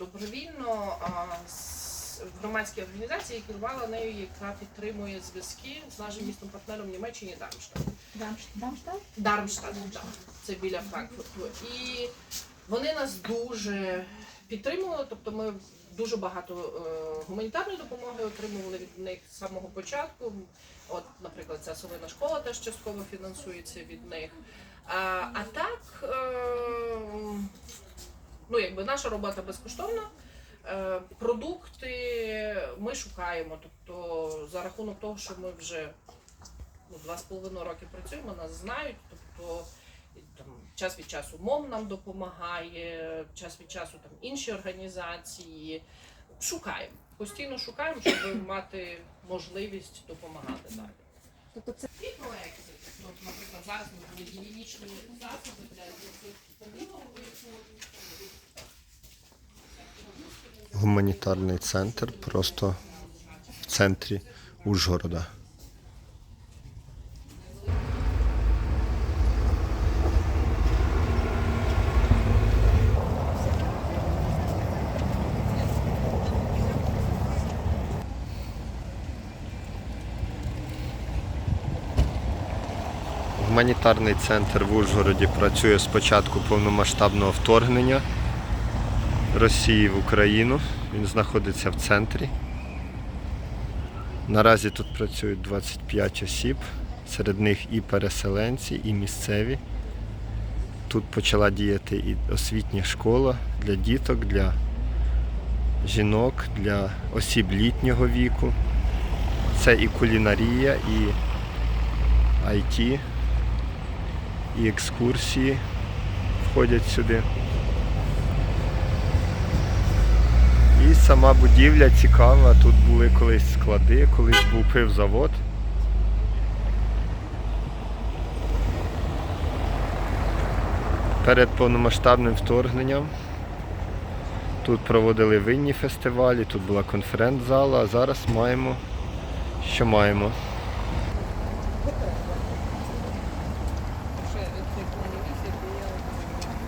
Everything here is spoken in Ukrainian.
добровільно з громадській організації, яка керувала нею, яка підтримує зв'язки з нашим містом партнером в Німеччині Дармштадт. Дамштадт? Дармштадт, так. Це біля Франкфурту. І вони нас дуже підтримували, тобто ми дуже багато е, гуманітарної допомоги отримували від них з самого початку. От, наприклад, ця совина школа теж частково фінансується від них. А, а так, е, ну якби наша робота безкоштовна. Е, Продукти ми шукаємо. Тобто, за рахунок того, що ми вже ну, два з половиною роки працюємо, нас знають. Тобто там час від часу МОМ нам допомагає, час від часу там інші організації. Шукаємо. Постійно шукаємо, щоб мати можливість допомагати далі. Тобто це І проекти. От, наприклад, зараз ми були гігієнічні засоби для помилок. Гуманітарний центр просто в центрі Ужгорода. Гуманітарний центр в Ужгороді працює з початку повномасштабного вторгнення. Росії в Україну. Він знаходиться в центрі. Наразі тут працюють 25 осіб, серед них і переселенці, і місцеві. Тут почала діяти і освітня школа для діток, для жінок, для осіб літнього віку. Це і кулінарія, і IT, і екскурсії входять сюди. сама будівля цікава, тут були колись склади, колись був пивзавод. Перед повномасштабним вторгненням тут проводили винні фестивалі, тут була конференц-зала, а зараз маємо, що маємо.